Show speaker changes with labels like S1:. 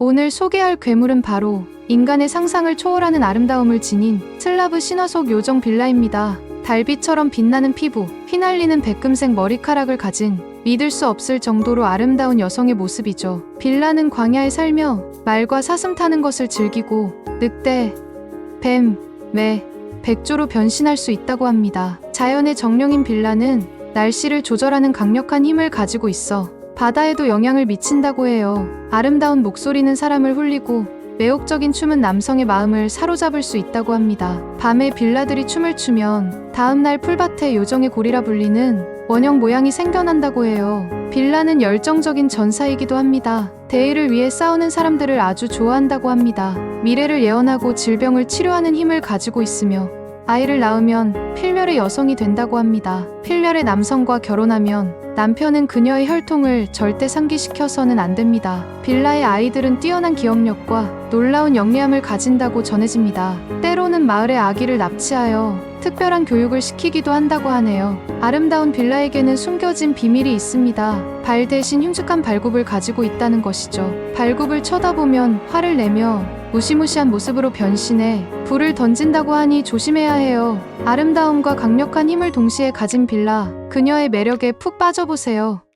S1: 오늘 소개할 괴물은 바로 인간의 상상을 초월하는 아름다움을 지닌 슬라브 신화 속 요정 빌라입니다. 달빛처럼 빛나는 피부, 휘날리는 백금색 머리카락을 가진 믿을 수 없을 정도로 아름다운 여성의 모습이죠. 빌라는 광야에 살며 말과 사슴 타는 것을 즐기고 늑대, 뱀, 매, 백조로 변신할 수 있다고 합니다. 자연의 정령인 빌라는 날씨를 조절하는 강력한 힘을 가지고 있어 바다에도 영향을 미친다고 해요. 아름다운 목소리는 사람을 홀리고 매혹적인 춤은 남성의 마음을 사로잡을 수 있다고 합니다. 밤에 빌라들이 춤을 추면 다음날 풀밭에 요정의 고리라 불리는 원형 모양이 생겨난다고 해요. 빌라는 열정적인 전사이기도 합니다. 대의를 위해 싸우는 사람들을 아주 좋아한다고 합니다. 미래를 예언하고 질병을 치료하는 힘을 가지고 있으며 아이를 낳으면 필멸의 여성이 된다고 합니다. 필멸의 남성과 결혼하면 남편은 그녀의 혈통을 절대 상기시켜서는 안 됩니다. 빌라의 아이들은 뛰어난 기억력과 놀라운 영리함을 가진다고 전해집니다. 때로는 마을의 아기를 납치하여 특별한 교육을 시키기도 한다고 하네요. 아름다운 빌라에게는 숨겨진 비밀이 있습니다. 발 대신 흉측한 발굽을 가지고 있다는 것이죠. 발굽을 쳐다보면 화를 내며 무시무시한 모습으로 변신해 불을 던진다고 하니 조심해야 해요. 아름다움과 강력한 힘을 동시에 가진 빌라, 그녀의 매력에 푹 빠져보세요.